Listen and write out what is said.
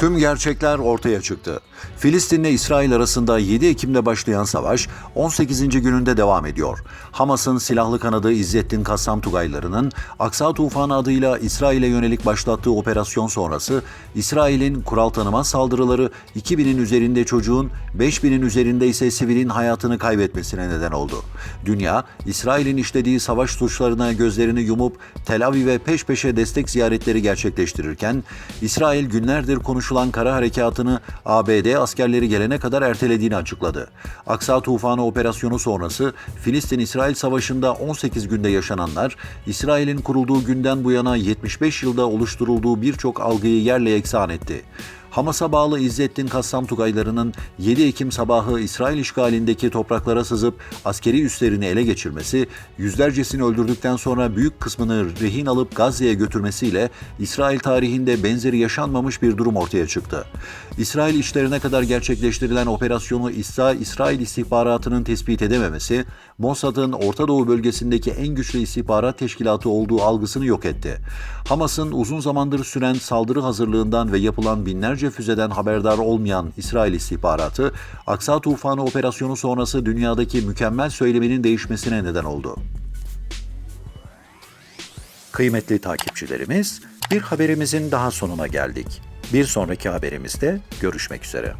Tüm gerçekler ortaya çıktı. Filistin ile İsrail arasında 7 Ekim'de başlayan savaş 18. gününde devam ediyor. Hamas'ın silahlı kanadı İzzettin Kassam Tugayları'nın Aksa Tufanı adıyla İsrail'e yönelik başlattığı operasyon sonrası İsrail'in kural tanımaz saldırıları 2000'in üzerinde çocuğun 5000'in üzerinde ise sivilin hayatını kaybetmesine neden oldu. Dünya, İsrail'in işlediği savaş suçlarına gözlerini yumup Tel Aviv'e peş peşe destek ziyaretleri gerçekleştirirken İsrail günlerdir konuşulan kara harekatını ABD askerleri gelene kadar ertelediğini açıkladı. Aksa Tufanı operasyonu sonrası Filistin-İsrail savaşında 18 günde yaşananlar, İsrail'in kurulduğu günden bu yana 75 yılda oluşturulduğu birçok algıyı yerle yeksan etti. Hamas'a bağlı İzzettin Kassam Tugayları'nın 7 Ekim sabahı İsrail işgalindeki topraklara sızıp askeri üslerini ele geçirmesi, yüzlercesini öldürdükten sonra büyük kısmını rehin alıp Gazze'ye götürmesiyle İsrail tarihinde benzeri yaşanmamış bir durum ortaya çıktı. İsrail işlerine kadar gerçekleştirilen operasyonu İsra İsrail istihbaratının tespit edememesi, Mossad'ın Orta Doğu bölgesindeki en güçlü istihbarat teşkilatı olduğu algısını yok etti. Hamas'ın uzun zamandır süren saldırı hazırlığından ve yapılan binlerce füzeden haberdar olmayan İsrail istihbaratı, Aksa Tufanı operasyonu sonrası dünyadaki mükemmel söyleminin değişmesine neden oldu. Kıymetli takipçilerimiz, bir haberimizin daha sonuna geldik. Bir sonraki haberimizde görüşmek üzere.